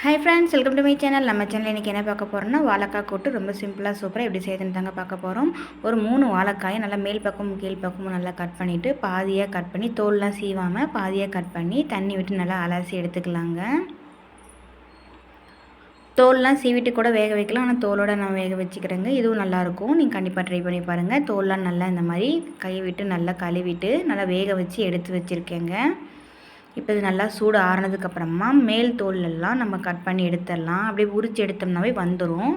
Hi friends welcome to my channel நம்ம channel இன்றைக்கி என்ன பார்க்க போகிறோம்னா வாழைக்காய் கூட்டு ரொம்ப சிம்பிளாக சூப்பராக எப்படி செய்யுதுன்னு தாங்க பார்க்க போகிறோம் ஒரு மூணு வாழைக்காயை நல்லா மேல் பக்கமும் கீழ் பக்கமும் நல்லா கட் பண்ணிவிட்டு பாதியாக கட் பண்ணி தோல்லாம் சீவாமல் பாதியாக கட் பண்ணி தண்ணி விட்டு நல்லா அலசி எடுத்துக்கலாங்க. தோல்லாம் சீவிட்டு கூட வேக வைக்கலாம். ஆனால் தோலோட நான் வேக வச்சுக்கிறேங்க. இதுவும் நல்லாயிருக்கும் நீங்கள் கண்டிப்பாக ட்ரை பண்ணி பாருங்கள் தோல்லாம் நல்லா இந்த மாதிரி கை விட்டு நல்லா கழுவிட்டு நல்லா வேக வச்சு எடுத்து வச்சுருக்கேங்க. இப்போ இது நல்லா சூடு ஆறுனதுக்கப்புறமா மேல் தோலெல்லாம் நம்ம கட் பண்ணி எடுத்துடலாம். அப்படியே உரித்து எடுத்தோம்னாவே வந்துடும்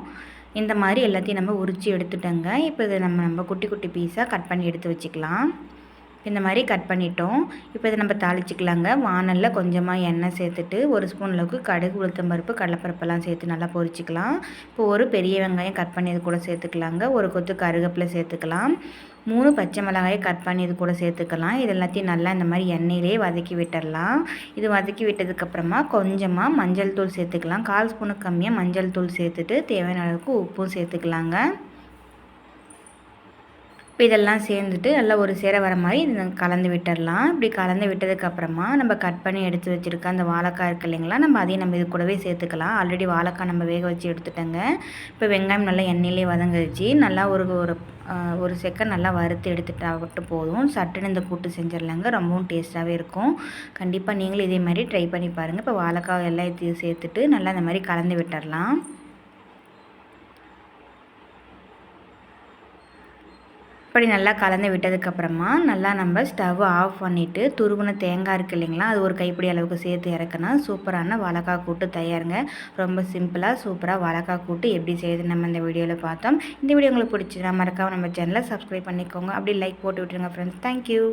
இந்த மாதிரி எல்லாத்தையும் நம்ம உரித்து எடுத்துட்டோங்க. இப்போ இதை நம்ம நம்ம குட்டி குட்டி பீஸாக கட் பண்ணி எடுத்து வச்சுக்கலாம். இந்த மாதிரி கட் பண்ணிட்டோம். இப்போ இதை நம்ம தாளிச்சிக்கலாங்க. வானலில் கொஞ்சமாக எண்ணெய் சேர்த்துட்டு ஒரு ஸ்பூன் அளவுக்கு கடுகு உளுத்தம்பருப்பு கடலைப்பருப்பெல்லாம் சேர்த்து நல்லா பொரிச்சிக்கலாம். இப்போ ஒரு பெரிய வெங்காயம் கட் பண்ணி இது கூட சேர்த்துக்கலாங்க. ஒரு கொத்து கருகப்பில் சேர்த்துக்கலாம். மூணு பச்சை மிளகாயை கட் பண்ணி இது கூட சேர்த்துக்கலாம். இது எல்லாத்தையும் நல்லா இந்த மாதிரி எண்ணெயிலே வதக்கி விட்டுடலாம். இது வதக்கி விட்டதுக்கப்புறமா கொஞ்சமாக மஞ்சள் தூள் சேர்த்துக்கலாம். கால் ஸ்பூனுக்கு கம்மியாக மஞ்சள் தூள் சேர்த்துட்டு தேவையான அளவுக்கு உப்பும் சேர்த்துக்கலாங்க. இப்போ இதெல்லாம் சேர்ந்துட்டு நல்லா ஒரு சேர வர மாதிரி கலந்து விட்டுடலாம். இப்படி கலந்து விட்டதுக்கப்புறமா நம்ம கட் பண்ணி எடுத்து வச்சுருக்க அந்த வாழைக்காய் இருக்கு இல்லைங்களா நம்ம அதையும் நம்ம இது கூடவே சேர்த்துக்கலாம். ஆல்ரெடி வாழைக்காய் நம்ம வேக வச்சு எடுத்துட்டோங்க. இப்போ வெங்காயம் நல்லா எண்ணெயிலே வதங்கிச்சு நல்லா ஒரு ஒரு ஒரு செகண்ட் நல்லா வறுத்து எடுத்துட்டாவிட்டு போதும். சட்டுன்னு இந்த கூட்டு செஞ்சிடலாங்க. ரொம்பவும் டேஸ்ட்டாகவே இருக்கும். கண்டிப்பாக நீங்களும் இதே மாதிரி ட்ரை பண்ணி பாருங்கள் இப்போ வாழைக்காய் எல்லாம் சேர்த்துட்டு நல்லா இந்த மாதிரி கலந்து விட்டுடலாம். இப்படி நல்லா கலந்து விட்டதுக்கப்புறமா நல்லா நம்ம ஸ்டவ் ஆஃப் பண்ணிவிட்டு துருவின தேங்காய் இருக்குது இல்லைங்களா அது ஒரு கைப்பிடி அளவுக்கு சேர்த்து இறக்குனா சூப்பரான வாழைக்காய் கூட்டு தயாருங்க. ரொம்ப சிம்பிளாக சூப்பராக வாழைக்காய் கூட்டு எப்படி செய்யுது நம்ம இந்த வீடியோவில் பார்த்தோம். இந்த வீடியோ உங்களுக்கு பிடிச்சிருந்தா மறக்காமல் நம்ம சேனலை சப்ஸ்கிரைப் பண்ணிக்கோங்க. அப்படி லைக் போட்டு விட்டுருங்க ஃப்ரெண்ட்ஸ் தேங்க்யூ